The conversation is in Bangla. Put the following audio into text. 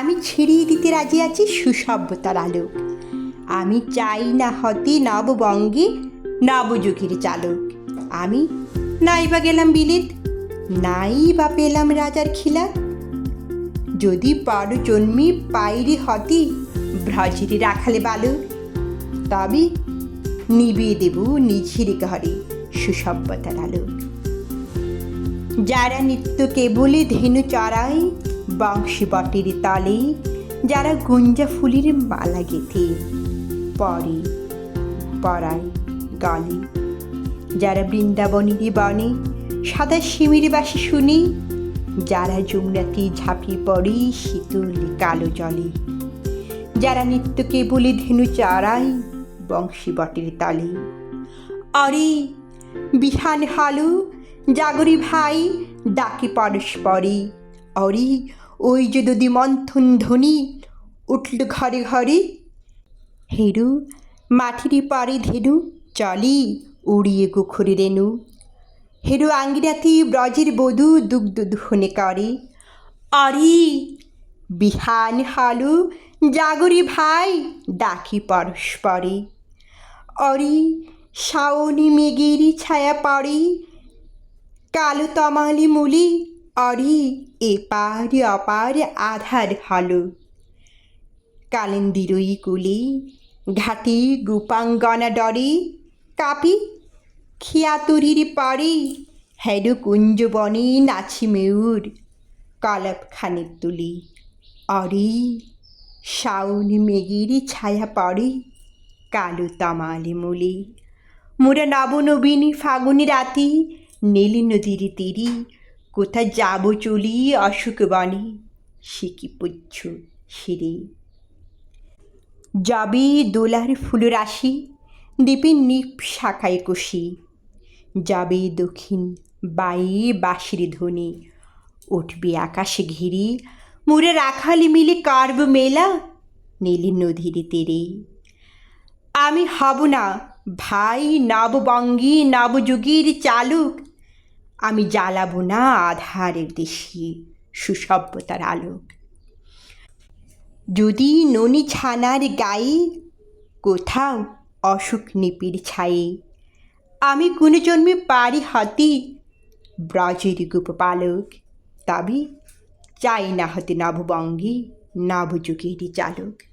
আমি ছিঁড়িয়ে দিতে রাজি আছি, সুসভ্যতার আলোক। আমি চাই না হতে নববঙ্গে নবযুগের চালক। আমি নাই বা গেলাম বিলেত, নাই বা পেলাম রাজার খিলা। যদি পারো জন্মে পাইরে হতে ব্রজেরে রাখালে বালক তবে নিবিয়ে দেব নিজের ঘরে সুসভ্যতার আলোক। যারা নিত্য কেবলে ধেনু চড়ায় বংশী বটের তলে যারা গুঞ্জা ফুলের মালা গেথে, পরে পরায় গলে। যারা বৃন্দাবনীর বনে সাদা শিমির বাসি শুনি, যারা যমুনাতে ঝাঁপিয়ে পড়ে শীতল কালো জলে। যারা নিত্যকে বলে ধেনু চারাই বংশী বটের তালে। অরে বিহান হালু, জাগরি ভাই, ডাকে পরস্পরে অরে ওই যে যদি মন্থন ধ্বনি উঠল ঘরে ঘরে হেরু, মাটির পারে ধেনু, চলি উড়িয়ে গুখরি রেণু হেরু আঙ্গিরাতি ব্রজের বধূ দুগ্ধ দুহনে করে অরি বিহান হালু, জাগরি ভাই, ডাকি পরস্পরে। অরি শাওনি মেঘেরি ছায়া পড়ে, কালো তমালি মুলি অরি এপার অপার আধার হলো। কালেন্দিরই কুলি, ঘাটি গুপাঙ্গনা ডরে। কাপি, খিয়াতুরির পারে হেডু কুঞ্জবনে নাচি মেউর। কলপ খানের তুলি, অরে শাউনি মেঘের ছায়া পড়ে। কালো তামালে মুলি মোরা নবনবীনী ফাগুনি রাতি, নীলি নদীর তীরি কোথা যাব চলি অসুখ বনে সে কি পুচ্ছ সিঁড়ি যাবে দোলার ফুল রাশি দ্বীপে নিপ শাখায় কষি। যাবে দক্ষিণ বায়ে বাঁশির ধ্বনি, উঠবে আকাশে ঘিরি। মুরে রাখালি মিলে কারব মেলা, নীলি নদীর তীরে। আমি হব না ভাই নববঙ্গী নবযুগের চালুক আমি জ্বালাবো না আধারের দেশি সুসভ্যতার আলোক। যদি ননি ছানার গায়ে, কোথাও অসুখ নিপির ছায়ে, আমি কোনো জন্মে পারি হতি, ব্রজের গোপপালক তবে চাই না হতে নববঙ্গে নবযুগেরই চালক।